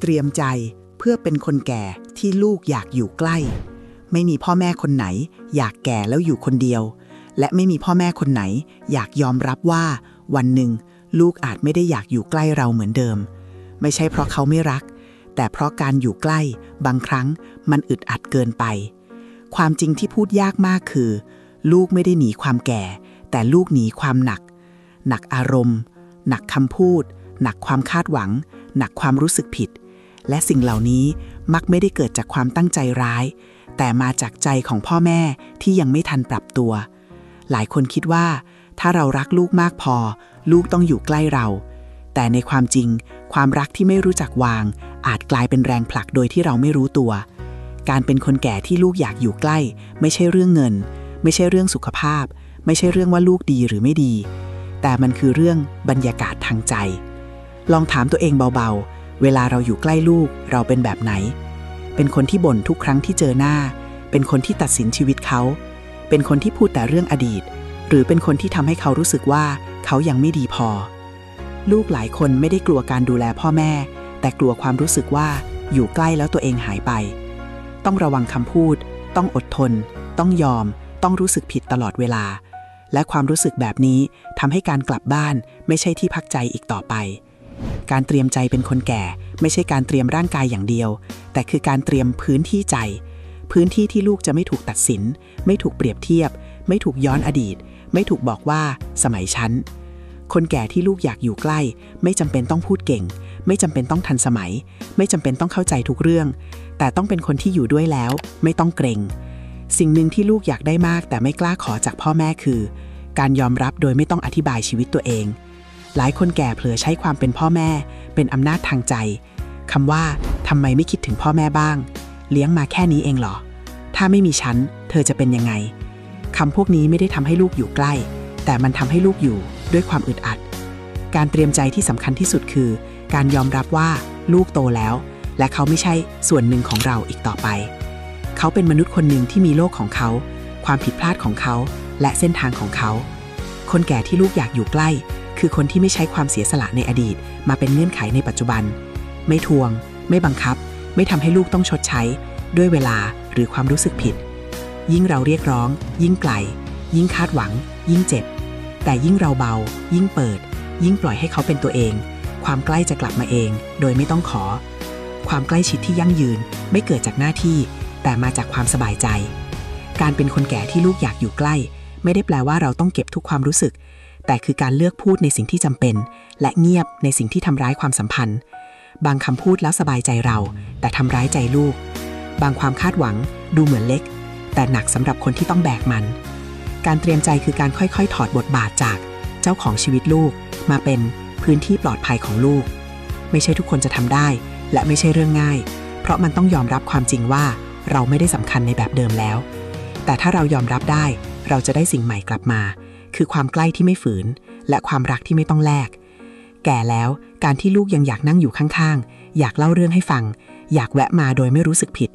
เตรียมใจเพื่อเป็นคนแก่ที่ลูกอยากอยู่ใกล้ ไม่มีพ่อแม่คนไหน อยากแก่แล้วอยู่คนเดียว และไม่มีพ่อแม่คนไหน อยากยอมรับว่า วันหนึ่ง ลูกอาจไม่ได้อยากอยู่ใกล้เราเหมือนเดิม ไม่ใช่เพราะเขาไม่รัก แต่เพราะการอยู่ใกล้ บางครั้งมันอึดอัดเกินไป ความจริงที่พูดยากมากคือ ลูกไม่ได้หนีความแก่ แต่ลูกหนีความหนัก หนักอารมณ์ หนักคำพูด หนักความคาดหวัง หนักความรู้สึกผิด และสิ่งเหล่านี้มักไม่ได้เกิดจากความตั้งใจร้าย แต่มาจากใจของพ่อแม่ที่ยังไม่ทันปรับตัว หลายคนคิดว่า ถ้าเรารักลูกมากพอ ลูกต้องอยู่ใกล้เรา แต่ในความจริง ความรักที่ไม่รู้จักวาง อาจกลายเป็นแรงผลักโดยที่เราไม่รู้ตัว การเป็นคนแก่ที่ลูกอยากอยู่ใกล้ ไม่ใช่เรื่องเงิน ไม่ใช่เรื่องสุขภาพ ไม่ใช่เรื่องว่าลูกดีหรือไม่ดี แต่มันคือเรื่องบรรยากาศทางใจ ลองถามตัวเองเบาๆ เวลาเราอยู่ใกล้ลูกเราเป็นแบบไหน เป็นคนที่บ่นทุกครั้งที่เจอหน้า เป็นคนที่ตัดสินชีวิตเขา เป็นคนที่พูดแต่เรื่องอดีต หรือเป็นคนที่ทำให้เขารู้สึกว่าเขายังไม่ดีพอ ลูกหลายคนไม่ได้กลัวการดูแลพ่อแม่ แต่กลัวความรู้สึกว่าอยู่ใกล้แล้วตัวเองหายไป ต้องระวังคำพูด ต้องอดทน ต้องยอม ต้องรู้สึกผิดตลอดเวลา และความรู้สึกแบบนี้ทำให้การกลับบ้านไม่ใช่ที่พักใจอีกต่อไป การเตรียมใจเป็นคนแก่ ไม่ใช่การเตรียมร่างกายอย่างเดียว แต่คือการเตรียมพื้นที่ใจ พื้นที่ที่ลูกจะไม่ถูกตัดสิน ไม่ถูกเปรียบเทียบ ไม่ถูกย้อนอดีต ไม่ถูกบอกว่า สมัยฉันคนแก่ที่ลูกอยากอยู่ใกล้ ไม่จำเป็นต้องพูดเก่ง ไม่จำเป็นต้องทันสมัย ไม่จำเป็นต้องเข้าใจทุกเรื่อง แต่ต้องเป็นคนที่อยู่ด้วยแล้ว ไม่ต้องเกรง สิ่งหนึ่งที่ลูกอยากได้มากแต่ไม่กล้าขอจากพ่อแม่คือ การยอมรับโดยไม่ต้องอธิบายชีวิตตัวเอง หลายคนแก่เผลอใช้ความเป็นพ่อแม่ เป็นอำนาจทางใจคำว่าทำไมไม่คิดถึงพ่อแม่บ้าง เลี้ยงมาแค่นี้เองเหรอ ถ้าไม่มีฉัน เธอจะเป็นยังไงคำพวกนี้ไม่ได้ทำให้ลูกอยู่ใกล้ แต่มันทำให้ลูกอยู่ด้วยความอึดอัด การเตรียมใจที่สำคัญที่สุดคือ การยอมรับว่าลูกโตแล้ว และเขาไม่ใช่ส่วนหนึ่งของเราอีกต่อไป เขาเป็นมนุษย์คนหนึ่งที่มีโลกของเขา ความผิดพลาดของเขา และเส้นทางของเขา คนแก่ที่ลูกอยากอยู่ใกล้ คือคนที่ไม่ใช้ความเสียสละในอดีต มาเป็นเงื่อนไขในปัจจุบัน ไม่ทวง ไม่บังคับ ไม่ทำให้ลูกต้องชดใช้ ด้วยเวลาหรือความรู้สึกผิด ยิ่งเราเรียกร้อง ยิ่งไกล ยิ่งคาดหวัง ยิ่งเจ็บ แต่ยิ่งเราเบา ยิ่งเปิด ยิ่งปล่อยให้เขาเป็นตัวเอง ความใกล้จะกลับมาเอง โดยไม่ต้องขอ ความใกล้ชิดที่ยั่งยืน ไม่เกิดจากหน้าที่ แต่มาจากความสบายใจ การเป็นคนแก่ที่ลูกอยากอยู่ใกล้ ไม่ได้แปลว่าเราต้องเก็บทุกความรู้สึก แต่คือการเลือกพูดในสิ่งที่จำเป็น และเงียบในสิ่งที่ทำร้ายความสัมพันธ์ บางคำพูดแล้วสบายใจเรา แต่ทำร้ายใจลูก บางความคาดหวัง ดูเหมือนเล็ก แต่หนักสำหรับคนที่ต้องแบกมัน การเตรียมใจคือการค่อยๆ ถอดบทบาทจาก เจ้าของชีวิตลูก มาเป็นพื้นที่ปลอดภัยของลูก ไม่ใช่ทุกคนจะทำได้ และไม่ใช่เรื่องง่าย เพราะมันต้องยอมรับความจริงว่า เราไม่ได้สำคัญในแบบเดิมแล้ว แต่ถ้าเรายอมรับได้ เราจะได้สิ่งใหม่กลับมา คือความใกล้ที่ไม่ฝืน และความรักที่ไม่ต้องแลก แก่แล้วการที่ลูกยังอยากนั่งอยู่ข้างๆ อยากเล่าเรื่องให้ฟัง อยากแวะมาโดยไม่รู้สึกผิด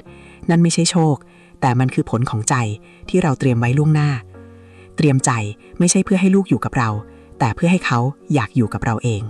นั่นไม่ใช่โชค แต่มันคือผลของใจที่เราเตรียมไว้ล่วงหน้า เตรียมใจไม่ใช่เพื่อให้ลูกอยู่กับเรา แต่เพื่อให้เขาอยากอยู่กับเราเอง